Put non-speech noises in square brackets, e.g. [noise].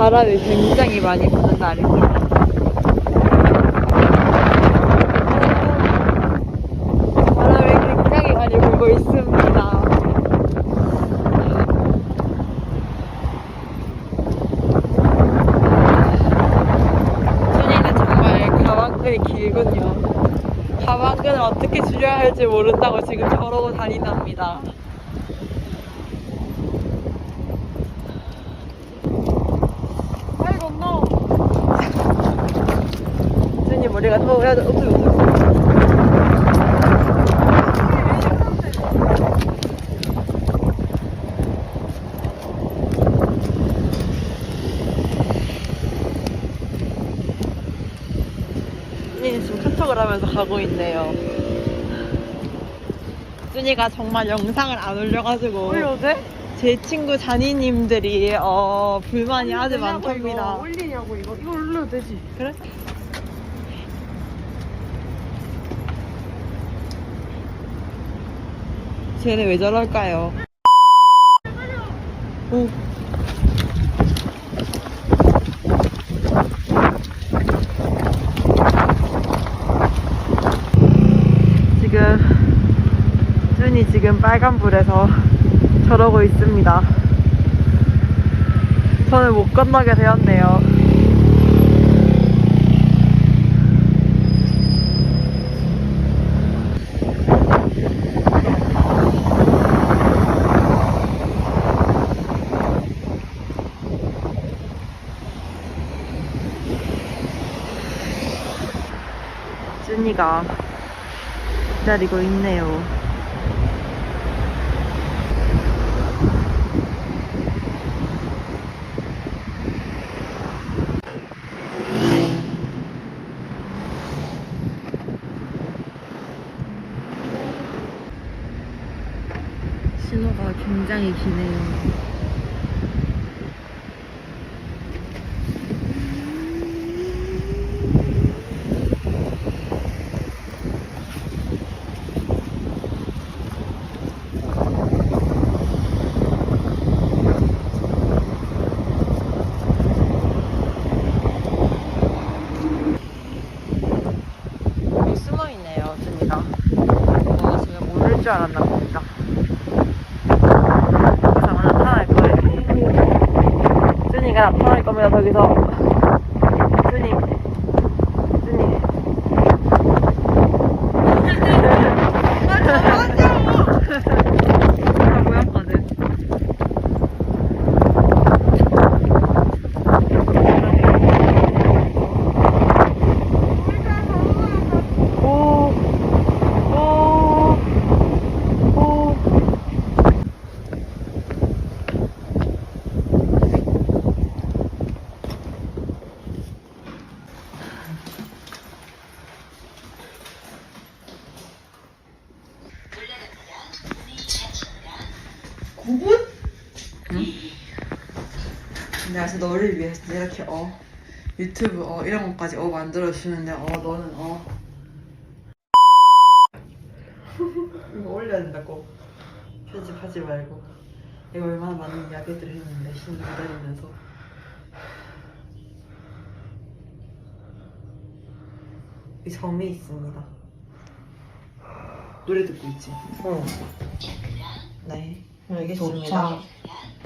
바람이 굉장히 많이 부는 날입니다. 바람이 굉장히 많이 불고 있습니다. 순이는 정말 가방끈이 길군요. 가방끈을 어떻게 줄여야 할지 모른다고 지금 저러고 다닌답니다. 빨리 건너. 돼. 어떻게 어떻게. 순이는 지금 카톡을 하면서 가고 있네요. 순이가 정말 영상을 안 올려가지고 올려도 돼? 제 친구 잔이님들이 어, 불만이 아주 많답니다. 올리냐고 이거 이거 올려도 되지. 그래? 쟤네 왜 저럴까요? 오. 지금 준이 지금 빨간불에서 저러고 있습니다. 저는 못 건너게 되었네요. 준이가 기다리고 있네요. 신호가 굉장히 기네요. 여기 숨어 있네요, 준이가. 어, 지금 모를 줄 알았나 봅니다. 여기서 오늘 나타날 거예요. 준이가 나타날 겁니다, 저기서. 준이. 준이. 다 보였거든. 오, 오, 오. 내가 진짜 너를 위해서 이렇게 어 유튜브 어 이런 것까지 어 만들어 주는데 어 너는 어. [laughs] 이거 올려야 된다고 편집하지 말고. 이거 얼마나 많은 이야기들을 했는데 신이 기다리면서. 이 점이 있습니다. 노래 듣고 있지? 어. 네 알겠습니다. 좋다.